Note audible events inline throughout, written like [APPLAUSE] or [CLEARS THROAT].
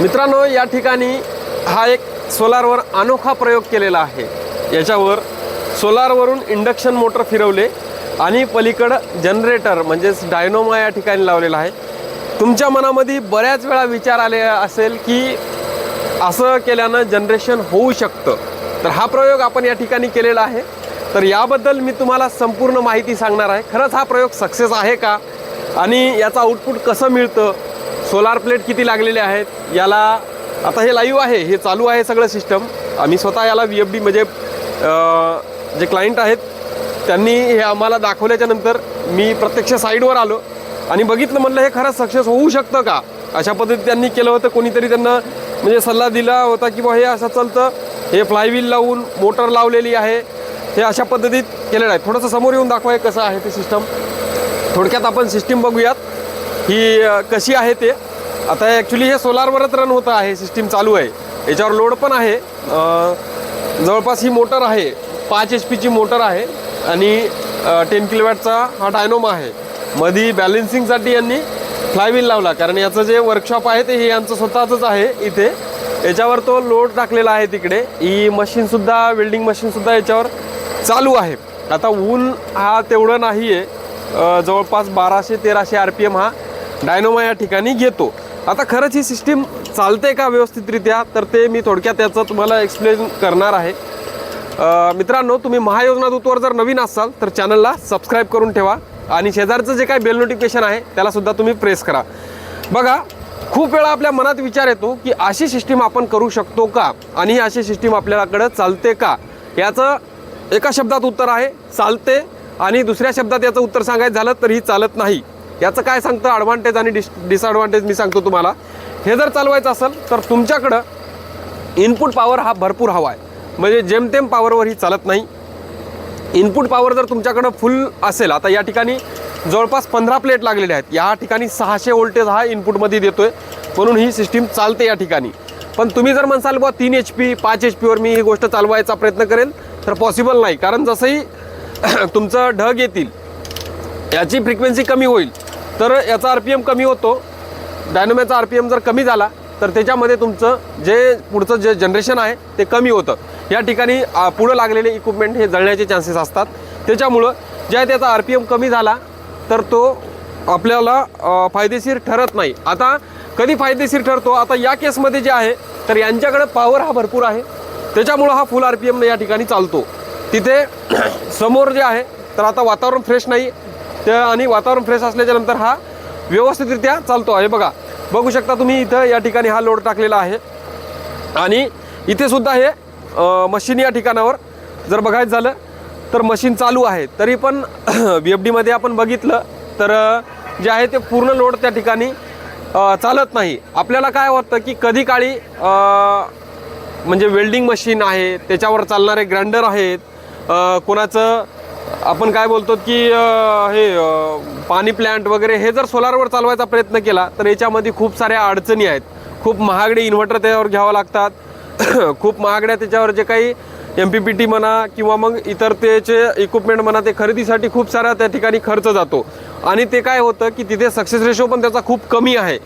मित्रांनो या ठिकाणी हा एक सोलारवर अनोखा प्रयोग केलेला आहे. याच्यावर सोलारवरून इंडक्शन मोटर फिरवले आणि पलीकडं जनरेटर म्हणजेच डायनोमा या ठिकाणी लावलेला आहे. तुमच्या मनामध्ये बऱ्याच वेळा विचार आले असेल की असं केल्यानं जनरेशन होऊ शकतं. तर हा प्रयोग आपण या ठिकाणी केलेला आहे. तर याबद्दल मी तुम्हाला संपूर्ण माहिती सांगणार आहे. खरंच हा प्रयोग सक्सेस आहे का? आणि याचं आउटपुट कसं मिळतं? सोलार प्लेट किती लागलेले आहेत? याला आता हे लाईव्ह आहे हे चालू आहे सगळं सिस्टम. आम्ही स्वतः याला व्ही एफ डी म्हणजे जे क्लायंट आहेत त्यांनी हे आम्हाला दाखवल्याच्या नंतर मी प्रत्यक्ष साईडवर आलो आणि बघितलं म्हणलं हे खरंच सक्सेस होऊ शकतं का? अशा पद्धतीत त्यांनी केलं होतं. कोणीतरी त्यांना म्हणजे सल्ला दिला होता की बा हे असं चालतं. हे फ्लायव्हील लावून मोटर लावलेली आहे. हे अशा पद्धतीत केलेलं आहे. थोडंसं समोर येऊन दाखवाय कसं आहे ते सिस्टम थोडक्यात आपण सिस्टीम बघूयात. ही कशी आहे ते. आता ॲक्च्युली हे सोलारवरच रन होतं आहे सिस्टीम चालू आहे. याच्यावर लोड पण आहे. जवळपास ही मोटर आहे. पाच एच पीची मोटर आहे. आणि टेन किलोवॅटचा हा डायनोमा आहे. मधी बॅलेन्सिंगसाठी यांनी फ्लायव्हील लावला. कारण याचं जे वर्कशॉप आहे ते हे यांचं स्वतःचंच आहे इथे. याच्यावर तो लोड टाकलेला आहे तिकडे. ही मशीनसुद्धा वेल्डिंग मशीनसुद्धा याच्यावर चालू आहे. आता ऊन हा तेवढं नाही आहे जवळपास बाराशे तेराशे आर पी एम हा डायनोमा या ठिकाणी घेतो. आता खरंच ही सिस्टीम चालते का व्यवस्थितरित्या? तर ते मी थोडक्यात त्याचं तुम्हाला एक्सप्लेन करणार आहे. मित्रांनो तुम्ही महायोजना दूतवर जर नवीन असाल तर चॅनलला सबस्क्राईब करून ठेवा आणि शेजारचं जे काही बेल नोटिफिकेशन आहे त्यालासुद्धा तुम्ही प्रेस करा. बघा खूप वेळा आपल्या मनात विचार येतो की अशी सिस्टीम आपण करू शकतो का? आणि ही अशी सिस्टीम आपल्याकडं चालते का? याचं एका शब्दात उत्तर आहे चालते. आणि दुसऱ्या शब्दात याचं उत्तर सांगायचं झालं तर ही चालत नाही. याचं काय सांगतं? ॲडव्हान्टेज आणि डिस डिसॲडव्हान्टेज मी सांगतो तुम्हाला. हे जर चालवायचं असेल तर तुमच्याकडं इनपुट पॉवर हा भरपूर हवा आहे. म्हणजे जेमतेम पॉवरवर ही चालत नाही. इनपुट पॉवर जर तुमच्याकडं फुल असेल आता या ठिकाणी जवळपास पंधरा प्लेट लागलेल्या आहेत. या ठिकाणी सहाशे वोल्टेज हा इनपुटमध्ये देतो आहे म्हणून ही सिस्टीम चालते या ठिकाणी. पण तुम्ही जर म्हणसाल बुवा तीन एच पी पाच एच पीवर मी ही गोष्ट चालवायचा प्रयत्न करेल तर पॉसिबल नाही. कारण जसंही [CLEARS THROAT] तुमचं ढग येतील याची फ्रिक्वेन्सी कमी होईल. तर याचा आर पी एम कमी होतो. डायनोमॅचा आर पी एम जर कमी झाला तर त्याच्यामध्ये तुमचं जे पुढचं जे जनरेशन आहे ते कमी होतं. या ठिकाणी पुढं लागलेले इक्विपमेंट हे जळण्याचे चान्सेस असतात. त्याच्यामुळं ज्या त्याचा आर पी एम कमी झाला तर तो आपल्याला फायदेशीर ठरत नाही. आता कधी फायदेशीर ठरतो? आता या केसमध्ये जे आहे तर यांच्याकडे पॉवर हा भरपूर आहे. त्याच्यामुळं हा फुल आर पी एम या ठिकाणी चालतो. तिथे [CLEARS THROAT] समोर जे आहे तर आता वातावरण फ्रेश नाही. त्या आणि वातावरण फ्रेश असल्याच्यानंतर हा व्यवस्थितरित्या चालतो आहे. बघा बघू शकता तुम्ही इथं या ठिकाणी हा लोड टाकलेला आहे. आणि इथे सुद्धा हे मशीन या ठिकाणावर जर बघायचं झालं तर मशीन चालू आहे. तरी पण बी एफ डीमध्ये आपण बघितलं तर जे आहे ते पूर्ण लोड त्या ठिकाणी चालत नाही. आपल्याला काय वाटतं की कधी काळी म्हणजे वेल्डिंग मशीन आहे त्याच्यावर चालणारे ग्राइंडर आहेत कोणाचं आपण काय बोलतो की अ, हे अ, पाणी प्लॅन्ट वगैरे हे जर सोलारवर चालवायचा प्रयत्न केला तर याच्यामध्ये खूप साऱ्या अडचणी आहेत. खूप महागडे इन्व्हर्टर त्याच्यावर घ्यावं लागतात. [CLEARS THROAT] खूप महागड्या त्याच्यावर जे काही एम पी पी टी म्हणा किंवा मग इतर त्याचे इक्विपमेंट म्हणा ते खरेदीसाठी खूप सारा त्या ठिकाणी खर्च जातो. आणि ते काय होतं की तिथे सक्सेस रेशो पण त्याचा खूप कमी आहे.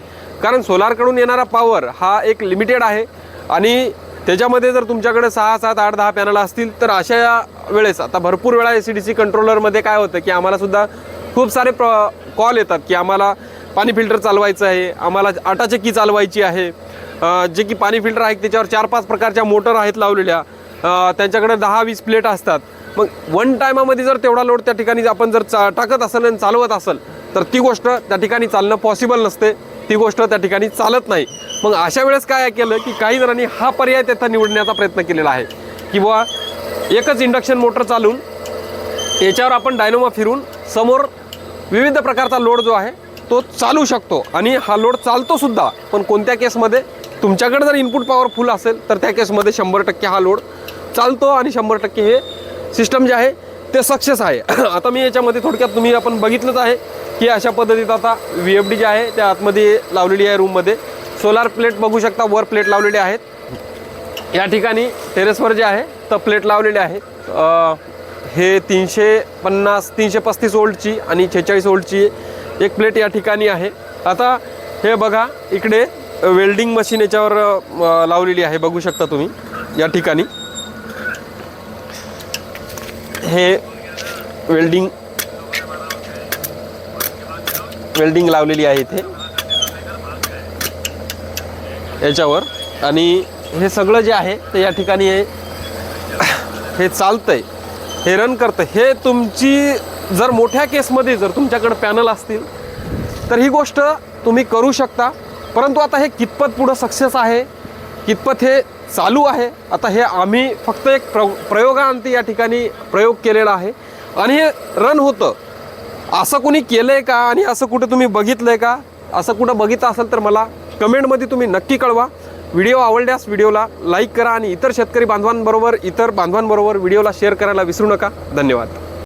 कारण सोलारकडून येणारा पॉवर हा एक लिमिटेड आहे. आणि त्याच्यामध्ये जर तुमच्याकडे सहा सात आठ दहा पॅनल असतील तर अशा वेळेस आता भरपूर वेळा ए सी डी सी कंट्रोलरमध्ये काय होतं की आम्हालासुद्धा खूप सारे प्र कॉल येतात की आम्हाला पाणी फिल्टर चालवायचं आहे आम्हाला आटाचक्की चालवायची आहे. जे की पाणी फिल्टर आहेत त्याच्यावर चार पाच प्रकारच्या मोटर आहेत लावलेल्या. त्यांच्याकडे दहा वीस प्लेट असतात. मग वन टायमामध्ये जर तेवढा लोड त्या ठिकाणी आपण जर चा टाकत असेल आणि चालवत असेल तर ती गोष्ट त्या ठिकाणी चालणं पॉसिबल नसते. ती गोष्ट त्या ठिकाणी चालत नाही. मग अशा वेळेस काय केलं की काही जणांनी हा पर्याय तिथं निवडण्याचा प्रयत्न केलेला आहे. किंवा एकच इंडक्शन मोटर चालून याच्यावर आपण डायनोमा फिरून समोर विविध प्रकारचा लोड जो आहे तो चालू शकतो. आणि हा लोड चालतो सुद्धा. पण कोणत्या केसमध्ये? तुमच्याकडे जर इनपुट पॉवर फुल असेल तर त्या केसमध्ये शंभर टक्के हा लोड चालतो आणि शंभर टक्के हे सिस्टम जे आहे ते सक्सेस आहे. [COUGHS] आता मी याच्यामध्ये थोडक्यात तुम्ही आपण बघितलंच आहे. की अशा पद्धतीत आता व्ही एफ डी जी आहे त्या आतमध्ये लावलेली आहे रूममध्ये सोलार प्लेट बघू शकता वर प्लेट लावलेले आहेत. या ठिकाणी टेरेसवर जे आहे तर प्लेट लावलेले आहे. हे तीनशे पन्नास तीनशे पस्तीस वोल्टची आणि छेचाळीस वोल्टची एक प्लेट या ठिकाणी आहे. आता हे बघा इकडे वेल्डिंग मशीन याच्यावर लावलेली आहे बघू शकता तुम्ही या ठिकाणी. हे वेल्डिंग वेल्डिंग लावलेली आहे इथे. याच्यावर. आणि हे सगळं जे आहे ते या ठिकाणी हे हे चालतंय. हे रन करतं हे तुमची जर मोठ्या केसमध्ये जर तुमच्याकडे पॅनल असतील तर ही गोष्ट तुम्ही करू शकता. परंतु आता हे कितपत पुढं सक्सेस आहे? कितपत हे चालू आहे? आता हे आम्ही फक्त एक प्र प्रयोगांती या ठिकाणी प्रयोग केलेला आहे. आणि हे रन होतं. असं कुणी केलं आहे का आणि असं कुठं तुम्ही बघितलं आहे का? असं कुठं बघितलं असेल तर मला कमेंटमध्ये तुम्ही नक्की कळवा. व्हिडिओ आवडल्यास व्हिडिओला लाईक करा आणि इतर शेतकरी बांधवांबरोबर इतर बांधवांबरोबर व्हिडिओला शेअर करायला विसरू नका. धन्यवाद.